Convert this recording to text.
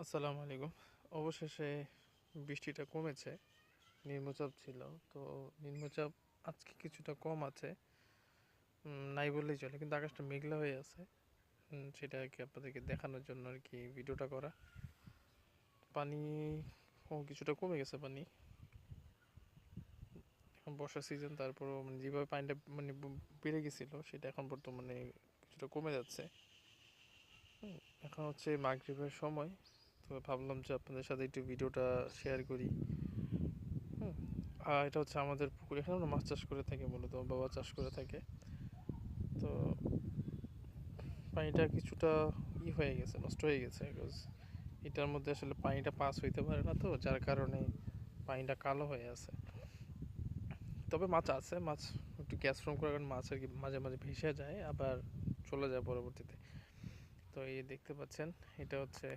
আসসালামু আলাইকুম। অবশেষে বৃষ্টিটা কমেছে, নিম্নচাপ ছিল। তো নিম্নচাপ আজকে কিছুটা কম আছে। নাই বললেই চলে, কিন্তু আকাশটা মেঘলা হয়ে আছে। সেটা আর কি আপনাদেরকে দেখানোর জন্য আর কি ভিডিওটা করা। পানি, ও, কিছুটা কমে গেছে পানি। এখন বর্ষা সিজন তারপরও মানে যেভাবে পানিটা মানে বেড়ে গেছিল, সেটা এখন বর্তমানে কিছুটা কমে যাচ্ছে। এখন হচ্ছে মাগরিবের সময়। ভাবলাম যে আপনাদের সাথে একটু ভিডিওটা শেয়ার করি। হুম, আর এটা হচ্ছে আমাদের পুকুর। এখানে আমরা মাছ চাষ করে থাকি মূলত, বাবা চাষ করে থাকে। তো পানিটা কিছুটা ই হয়ে গেছে, নষ্ট হয়ে গেছে বিকজ এটার মধ্যে আসলে পানিটা পাস হইতে পারে না তো, যার কারণে পানিটা কালো হয়ে আছে। তবে মাছ আছে, মাছ একটু গ্যাস ফর্ম করার কারণে মাছ আর কি মাঝে মাঝে ভেসে যায়, আবার চলে যায় পরবর্তীতে। তো এই দেখতে পাচ্ছেন, এটা হচ্ছে